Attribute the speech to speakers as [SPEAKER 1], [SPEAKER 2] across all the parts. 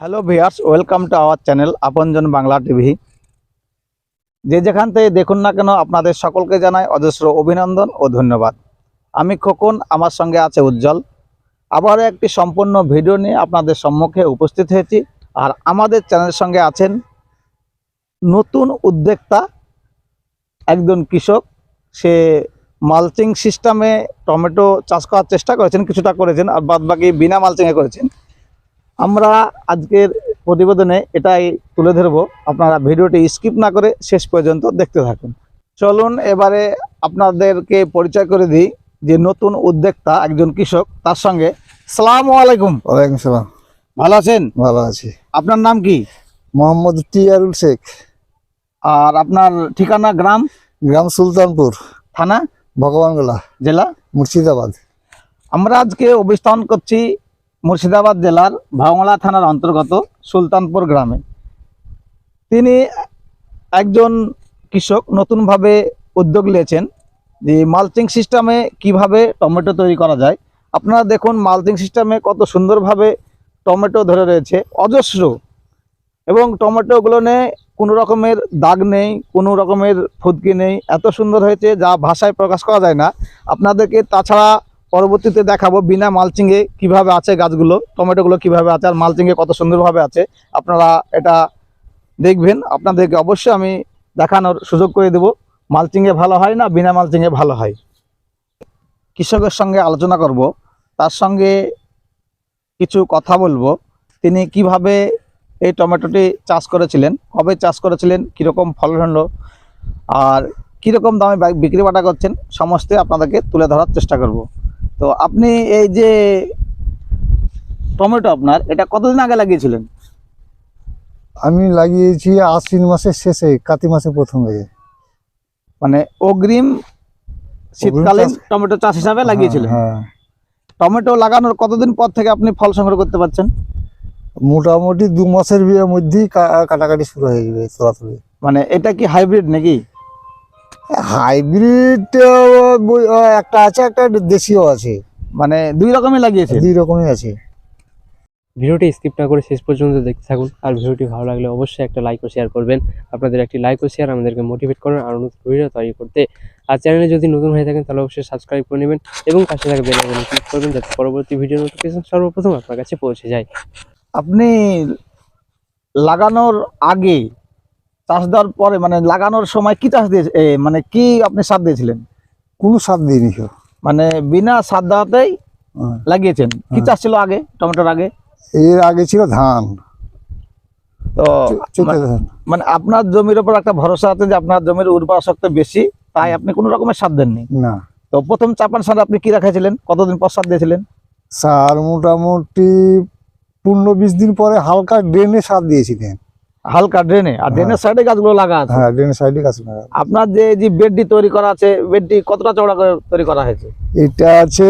[SPEAKER 1] Hello viewers welcome to our channel Apanjan Bangla TV যে যেখান থেকে দেখুন না কেন, আপনাদের সকলকে জানাই অজস্র অভিনন্দন ও ধন্যবাদ। আমি খোকন, আমার সঙ্গে আছে উজ্জ্বল। আবারও একটি সম্পূর্ণ ভিডিও নিয়ে আপনাদের সম্মুখে উপস্থিত হয়েছি। আর আমাদের চ্যানেলের সঙ্গে আছেন নতুন উদ্যোক্তা, একজন কৃষক। সে মালচিং সিস্টেমে টমেটো চাষ করার চেষ্টা করেছেন, কিছুটা করেছেন, আর বাদবাকি বিনা মালচিংয়ে করেছেন। আমরা আজকের প্রতিবেদনে এটাই তুলে ধরবো। আপনারা ভিডিওটি স্কিপ না করে শেষ পর্যন্ত দেখতে থাকুন। চলুন এবারে আপনাদেরকে পরিচয় করে দিই যে নতুন উদ্যোক্তা একজন কৃষক তার সঙ্গে সালাম আলাইকুম।
[SPEAKER 2] ওয়ালাইকুম সালাম।
[SPEAKER 1] ভালো আছেন?
[SPEAKER 2] ভালো আছি।
[SPEAKER 1] আপনার নাম কি?
[SPEAKER 2] মোহাম্মদ টিয়ারুল শেখ।
[SPEAKER 1] আর আপনার ঠিকানা গ্রাম?
[SPEAKER 2] গ্রাম সুলতানপুর।
[SPEAKER 1] থানা?
[SPEAKER 2] ভগবানগোলা।
[SPEAKER 1] জেলা?
[SPEAKER 2] মুর্শিদাবাদ।
[SPEAKER 1] আমরা আজকে অবস্থান করছি মুর্শিদাবাদ জেলার ভাঙলা থানার অন্তর্গত সুলতানপুর গ্রামে। তিনি একজন কৃষক, নতুনভাবে উদ্যোগ নিয়েছেন যে মালচিং সিস্টেমে কীভাবে টমেটো তৈরি করা যায়। আপনারা দেখুন মালচিং সিস্টেমে কত সুন্দরভাবে টমেটো ধরে রয়েছে, অজস্র। এবং টমেটোগুলো নিয়ে কোনো রকমের দাগ নেই, কোনো রকমের ফুদকি নেই, এত সুন্দর হয়েছে যা ভাষায় প্রকাশ করা যায় না। আপনাদেরকে তাছাড়া পরবর্তীতে দেখাবো বিনা মালচিংয়ে কীভাবে আছে গাছগুলো, টমেটোগুলো কীভাবে আছে আর মালচিংয়ে কত সুন্দরভাবে আছে। আপনারা এটা দেখবেন, আপনাদেরকে অবশ্যই আমি দেখানোর সুযোগ করে দেব। মালচিংয়ে ভালো হয় না, বিনা মালচিংয়ে ভালো হয়? কৃষকের সঙ্গে আলোচনা করব। তার সঙ্গে কিছু কথা বলব। তিনি কীভাবে এই টমেটোটি চাষ করেছিলেন, কবে চাষ করেছিলেন, কীরকম ফলন হলো, আর কীরকম দামে বিক্রি বাটা করছেন, সমস্ত আপনাদেরকে তুলে ধরার চেষ্টা করব। তো আপনি এই যে টমেটো আপনার এটা কতদিন আগে লাগিয়েছিলেন?
[SPEAKER 2] আমি লাগিয়েছি আশ্বিন মাসের শেষে কাতি মাসের প্রথম দিকে
[SPEAKER 1] মানে অগ্রিম শীতকালীন টমেটো চাষ হিসাবে লাগিয়েছিলেন।
[SPEAKER 2] হ্যাঁ।
[SPEAKER 1] টমেটো লাগানোর কতদিন পর থেকে আপনি ফল সংগ্রহ করতে পারছেন?
[SPEAKER 2] মোটামুটি দু মাসের বিয়ের মধ্যেই কাটাকাটি শুরু হয়ে যাবে
[SPEAKER 1] মানে এটা কি হাইব্রিড নাকি?
[SPEAKER 2] হাইব্রিড একটা আছে একটা দেশীয় আছে।
[SPEAKER 1] মানে দুই রকমই লাগিয়েছে?
[SPEAKER 2] দুই রকমই আছে।
[SPEAKER 3] ভিডিওটি স্কিপ না করে শেষ পর্যন্ত দেখতে থাকুন। আর ভিডিওটি ভালো লাগলে অবশ্যই একটা লাইক ও শেয়ার করবেন। আপনাদের একটি লাইক ও শেয়ার আমাদেরকে মোটিভেট করেন আর নতুন ভিডিও তৈরি করতে। আর চ্যানেলে যদি নতুন হয়ে থাকেন তাহলে অবশ্যই সাবস্ক্রাইব করে নেবেন এবং পাশে থাকা বেল আইকনে ক্লিক করবেন যাতে পরবর্তী ভিডিও নোটিফিকেশন সর্বপ্রথম আপনার কাছে পৌঁছে যায়।
[SPEAKER 1] আপনি লাগানোর আগে চাষ দেওয়ার পরে মানে লাগানোর সময় কি চাষ দিয়ে মানে কি আপনি সার দিয়েছিলেন?
[SPEAKER 2] কোনো স্বাদ দিইনি
[SPEAKER 1] মানে বিনা সার দেওয়াতেই
[SPEAKER 2] হ্যাঁ।
[SPEAKER 1] লাগিয়েছেন। কি
[SPEAKER 2] হ্যাঁ।
[SPEAKER 1] চাষ ছিল আগে টমেটোর আগে?
[SPEAKER 2] এর আগে ছিল ধান।
[SPEAKER 1] তো মানে আপনার জমির উপর একটা ভরসা আছে যে আপনার জমির উর্বর শক্তি বেশি তাই আপনি কোনো রকমের সার দেননি?
[SPEAKER 2] না।
[SPEAKER 1] তো প্রথম চাপান সার আপনি কি রাখাইছিলেন কতদিন পর সার দিয়েছিলেন?
[SPEAKER 2] সার মোটামুটি পনেরো বিশ দিন পরে হালকা ড্রেনে সার দিয়েছিলেন।
[SPEAKER 1] হালকা ড্রেনে আর
[SPEAKER 2] হ্যাঁ।
[SPEAKER 1] ড্রেনের সাইডে গাছগুলো লাগা আছে।
[SPEAKER 2] হ্যাঁ ড্রেনের সাইডে গাছ লাগা।
[SPEAKER 1] আপনার যে যে বেডটি তৈরি করা আছে বেডটি কতটা চওড়া করে তৈরি করা হয়েছে?
[SPEAKER 2] এটা আছে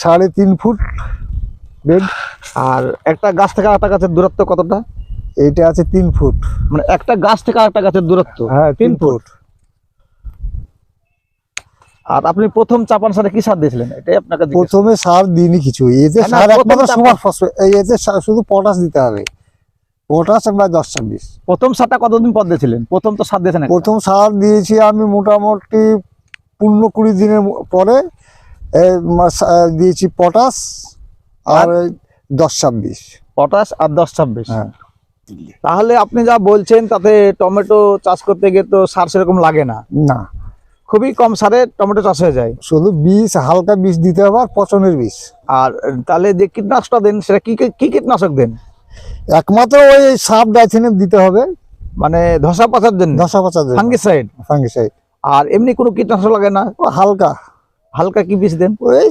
[SPEAKER 2] সাড়ে তিন ফুট বেড।
[SPEAKER 1] আর একটা গাছ থেকে আরেকটা গাছের দূরত্ব কতটা?
[SPEAKER 2] এটা আছে তিন ফুট।
[SPEAKER 1] মানে একটা গাছ থেকে আরেকটা গাছের দূরত্ব।
[SPEAKER 2] হ্যাঁ তিন
[SPEAKER 1] ফুট। আর আপনি প্রথম চাপান সারে কি সার দিয়েছিলেন? এটাই আপনাকে
[SPEAKER 2] প্রথমে সার দিইনি কিছু। এতে সার একমাত্র সুপার ফসফেট এই এতে শুধু পটাশ দিতে হবে। পটাশ আমরা দশ ছাব্বিশ।
[SPEAKER 1] প্রথম সারটা কতদিন পর দিয়েছিলেন? প্রথম তো সার দিয়েছেন।
[SPEAKER 2] প্রথম সার দিয়েছি আমি মোটামুটি পনেরো কুড়ি দিনের পরে দিয়েছি পটাশ আর দশ ছাব্বিশ।
[SPEAKER 1] পটাশ আর দশ ছাব্বিশ।
[SPEAKER 2] হ্যাঁ।
[SPEAKER 1] তাহলে আপনি যা বলছেন তাতে টমেটো চাষ করতে গিয়ে তো সার সেরকম লাগে না।
[SPEAKER 2] না।
[SPEAKER 1] খুবই কম সারে টমেটো চাষ হয়ে যায়।
[SPEAKER 2] শুধু বীজ হালকা বীজ দিতে হবে আর পচনের বীজ।
[SPEAKER 1] আর তাহলে যে কীটনাশকটা দেন সেটা কি কি- কি কীটনাশক দেন?
[SPEAKER 2] একমাত্র ওই সাপ ডাইথিনে দিতে হবে।
[SPEAKER 1] মানে ধসা পচার জন্য?
[SPEAKER 2] ধসা পচা
[SPEAKER 1] ফাঙ্গিসাইড?
[SPEAKER 2] ফাঙ্গিসাইড।
[SPEAKER 1] আর এমনি কোনো কীটনাশক লাগে না?
[SPEAKER 2] হালকা।
[SPEAKER 1] হালকা কি বীজ দেন?
[SPEAKER 2] ওই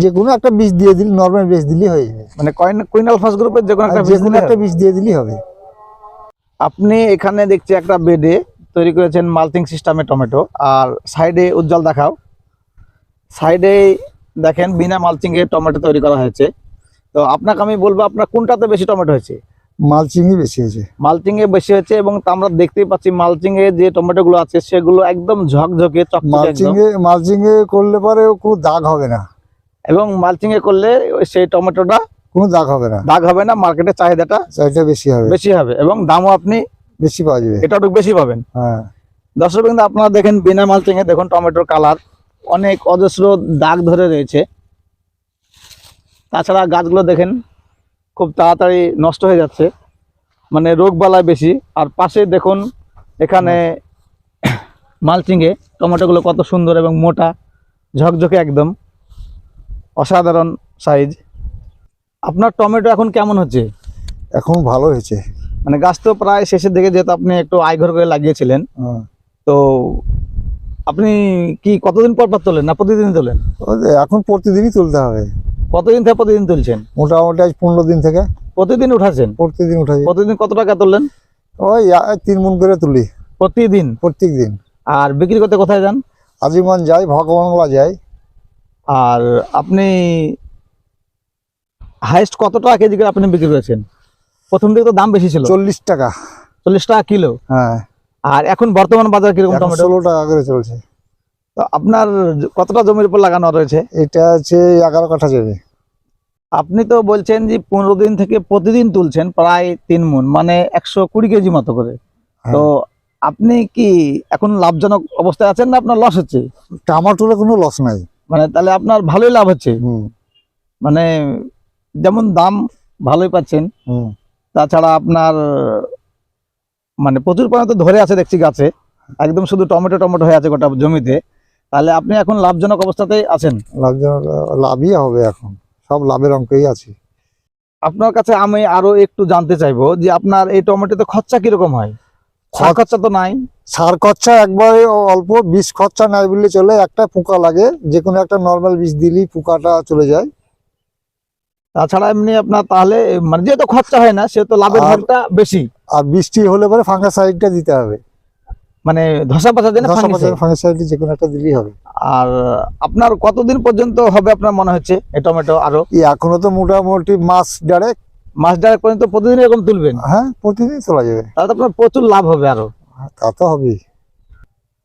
[SPEAKER 2] যে কোনো একটা বিষ দিয়ে দিলে নর্মাল বীজ দিলেই হয়ে যাবে
[SPEAKER 1] মানে কুইনাল ফার্স্ট গ্রুপের যে কোনো একটা
[SPEAKER 2] যে কোনো
[SPEAKER 1] দিলে
[SPEAKER 2] একটা বিষ দিয়ে দিলেই হবে।
[SPEAKER 1] আপনি এখানে দেখছি একটা বেডে তৈরি করেছেন মালচিং সিস্টেমে টমেটো। আর সাইডে উজ্জ্বল দেখাও। সাইডে দেখেন বিনা মালচিংয়ে টমেটো তৈরি করা হয়েছে। তো আপনাকে আমি বলব আপনার কোনটাতে বেশি টমেটো হয়েছে?
[SPEAKER 2] মালচিংই বেশি হয়েছে।
[SPEAKER 1] মালচিংয়ে বেশি হয়েছে এবং তা আমরা দেখতেই পাচ্ছি মালচিংয়ে যে টমেটো গুলো আছে সেগুলো একদম ঝকঝকে
[SPEAKER 2] মালচিংয়ে
[SPEAKER 1] একদম।
[SPEAKER 2] এ মালচিং এ করলে পরে কোনো দাগ হবে না।
[SPEAKER 1] এবং মালচিং এ করলে ওই সেই টমেটোটা
[SPEAKER 2] কোনো দাগ হবে না।
[SPEAKER 1] দাগ হবে না মার্কেটের চাহিদাটা
[SPEAKER 2] চাহিদা বেশি হবে।
[SPEAKER 1] বেশি হবে এবং দামও আপনি
[SPEAKER 2] বেশি পাওয়া যাবে।
[SPEAKER 1] এটা একটু বেশি পাবেন।
[SPEAKER 2] হ্যাঁ।
[SPEAKER 1] দর্শক কিন্তু আপনারা দেখেন বিনা মালচিংয়ে দেখুন টমেটোর কালার অনেক অজস্র দাগ ধরে রয়েছে। তাছাড়া গাছগুলো দেখেন খুব তাড়াতাড়ি নষ্ট হয়ে যাচ্ছে। মানে রোগ বালাই বেশি। আর পাশে দেখুন এখানে মালচিং এ টমেটোগুলো কত সুন্দর এবং মোটা ঝকঝকে একদম। অসাধারণ সাইজ আপনার টমেটো এখন কেমন হচ্ছে?
[SPEAKER 2] এখন ভালো হয়েছে।
[SPEAKER 1] মানে গাছ তো প্রায় শেষের দিকে যেহেতু আপনি একটু আইঘর করে লাগিয়েছিলেন।
[SPEAKER 2] হ্যাঁ।
[SPEAKER 1] তো আপনি কি কতদিন পর পর তোলেন না প্রতিদিন তোলেন?
[SPEAKER 2] এখন প্রতিদিনই তুলতে হবে
[SPEAKER 1] কতদিন থেকে প্রতিদিন তুলছেন?
[SPEAKER 2] মোটামুটি আজ পনেরো দিন থেকে।
[SPEAKER 1] প্রতিদিন উঠাছেন?
[SPEAKER 2] প্রতিদিন উঠে
[SPEAKER 1] প্রতিদিন কত টাকা তুললেন?
[SPEAKER 2] ওই তিন মন করে তুলি।
[SPEAKER 1] প্রতিদিন?
[SPEAKER 2] প্রত্যেক দিন
[SPEAKER 1] আর বিক্রি করতে কোথায় যান?
[SPEAKER 2] আজিমগঞ্জ যাই ভগবানগোলা যাই।
[SPEAKER 1] আর আপনি হাইস্ট কত টাকা কেজি করে আপনি বিক্রি করেছেন? প্রথম দিকে তো দাম বেশি ছিল।
[SPEAKER 2] চল্লিশ টাকা।
[SPEAKER 1] চল্লিশ টাকা কিলো?
[SPEAKER 2] হ্যাঁ।
[SPEAKER 1] আর এখন বর্তমান বাজার কীরকম
[SPEAKER 2] ষোলো টাকা করে চলছে।
[SPEAKER 1] তো আপনার কতটা জমির উপর লাগানো রয়েছে?
[SPEAKER 2] এটা হচ্ছে এগারো কাঠা যাবে
[SPEAKER 1] আপনি তো বলছেন যে পনেরো দিন থেকে প্রতিদিন তুলছেন প্রায় তিন মন মানে একশো কুড়ি কেজি মতো করে। তো আপনি কি এখন লাভজনক অবস্থায় আছেন না আপনার লস হচ্ছে?
[SPEAKER 2] টমাটোরে কোনো লস নাই।
[SPEAKER 1] মানে তাহলে আপনার ভালোই লাভ হচ্ছে? মানে যেমন দাম ভালোই পাচ্ছেন তাছাড়া আপনার মানে প্রচুর পরিমাণে তো ধরে আছে দেখছি গাছে। একদম শুধু টমেটো টমেটো হয়ে আছে গোটা জমিতে। তাহলে আপনি এখন লাভজনক অবস্থাতেই আছেন?
[SPEAKER 2] লাভজনক লাভই হবে এখন। সব লাভের অঙ্কেই আছে।
[SPEAKER 1] আপনার কাছে আমি আরও একটু জানতে চাইব যে আপনার এই টমেটোতে খরচা কীরকম হয়? সার
[SPEAKER 2] খরচা
[SPEAKER 1] তো নাই।
[SPEAKER 2] সার খরচা একবারে অল্প বিষ খরচা নাই বললে চলে একটা পোকা লাগে যে কোনো একটা নর্মাল বীজ দিলেই পোকাটা চলে যায়।
[SPEAKER 1] তাছাড়া এমনি আপনার তাহলে মানে যেহেতু খরচা হয় না সেহেতু লাভের ভাগটা বেশি।
[SPEAKER 2] আর বৃষ্টি হলে পরে ফাঙ্গাসাইডটা দিতে হবে।
[SPEAKER 1] মানে ধসা পাশা দেন
[SPEAKER 2] ফাঙ্গাসাইড যে কোনো একটা দিলেই হবে।
[SPEAKER 1] আর আপনার কতদিন পর্যন্ত হবে আপনার মনে হচ্ছে? এই টমেটো
[SPEAKER 2] আরও? এখনও তো মোটামুটি মাছ ডাইরেক্ট
[SPEAKER 1] মাস ডাইরেক্ট পর্যন্ত প্রতিদিন এরকম তুলবেন?
[SPEAKER 2] হ্যাঁ প্রতিদিন তোলা যাবে।
[SPEAKER 1] তাহলে আপনার প্রচুর লাভ হবে আরও।
[SPEAKER 2] তা তো হবেই।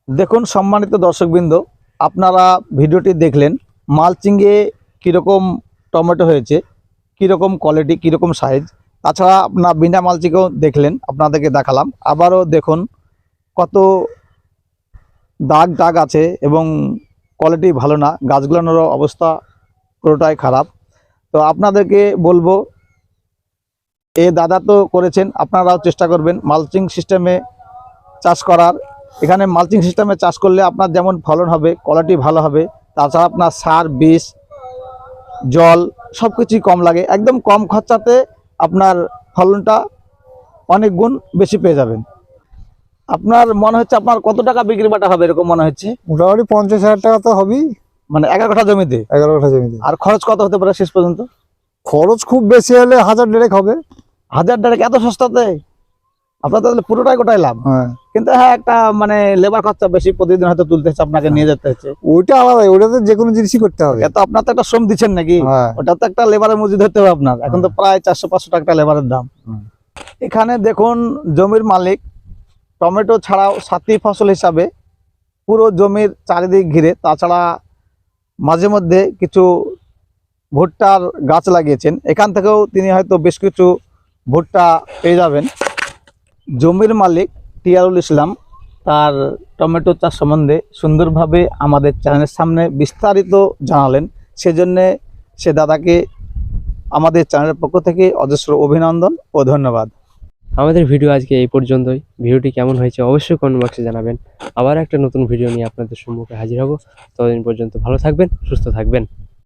[SPEAKER 1] দেখুন সম্মানিত দর্শকবৃন্দ আপনারা ভিডিওটি দেখলেন মালচিংয়ে কীরকম টমেটো হয়েছে কীরকম কোয়ালিটি কীরকম সাইজ তাছাড়া আপনার বিনা মালচিংয়েও দেখলেন আপনাদেরকে দেখালাম। আবারও দেখুন কত দাগ দাগ আছে এবং কোয়ালিটি ভালো না গাছগুলোর অবস্থা পুরোটাই খারাপ। তো আপনাদেরকে বলব, এ দাদা তো করেছেন, আপনারাও চেষ্টা করবেন মালচিং সিস্টেমে চাষ করার। এখানে মালচিং সিস্টেমে চাষ করলে আপনার যেমন ফলন হবে কোয়ালিটি ভালো হবে, তাছাড়া আপনার সার, বীজ, জল সব কিছুই কম লাগে। একদম কম খরচাতে আপনার ফলনটা অনেক গুণ বেশি পেয়ে যাবেন। আপনার মনে হচ্ছে আপনার কত টাকা বিক্রি বাটা হবে এরকম মনে হচ্ছে?
[SPEAKER 2] মোটামুটি পঞ্চাশ হাজার টাকা তো হবেই।
[SPEAKER 1] মানে এগারো কাঠা জমিতে?
[SPEAKER 2] এগারো কাঠা জমিতে।
[SPEAKER 1] আর খরচ কত হতে পারে শেষ পর্যন্ত?
[SPEAKER 2] খরচ খুব বেশি হলে হাজার ডেরেক হবে।
[SPEAKER 1] হাজার ডারেক এত সস্তাতে? আপনার তাহলে পুরোটাই গোটাই লাভ।
[SPEAKER 2] হ্যাঁ।
[SPEAKER 1] কিন্তু হ্যাঁ একটা মানে লেবার খরচা বেশি প্রতিদিন হয়তো তুলতে হচ্ছে আপনাকে নিয়ে যেতে হচ্ছে।
[SPEAKER 2] ওইটা আলাদা ওইটাতে যে কোনো জিনিসই করতে হবে।
[SPEAKER 1] এত আপনার তো একটা শ্রম দিচ্ছেন নাকি?
[SPEAKER 2] হ্যাঁ।
[SPEAKER 1] ওটা তো একটা লেবারের মজুরি ধরতে হবে আপনার। এখন তো প্রায় চারশো পাঁচশো টাকা লেবারের দাম। এখানে দেখুন জমির মালিক টমেটো ছাড়াও সাথী ফসল হিসাবে পুরো জমির চারিদিক ঘিরে, তাছাড়া মাঝে মধ্যে কিছু ভুট্টার গাছ লাগিয়েছেন। এখান থেকেও তিনি হয়তো বেশ কিছু ভুট্টা পেয়ে যাবেন। জমির মালিক টিয়ারুল ইসলাম তার টমেটো চাষ সম্বন্ধে সুন্দরভাবে আমাদের চ্যানেলের সামনে বিস্তারিত জানালেন। সেজন্যে সে দাদাকে আমাদের চ্যানেলের পক্ষ থেকে অজস্র অভিনন্দন ও ধন্যবাদ।
[SPEAKER 3] আমাদের ভিডিও আজকে এই পর্যন্তই। ভিডিওটি কেমন হয়েছে অবশ্যই কমেন্ট বক্সে জানাবেন। আবার একটা নতুন ভিডিও নিয়ে আপনাদের সম্মুখে হাজির হব। ততদিন পর্যন্ত ভালো থাকবেন, সুস্থ থাকবেন।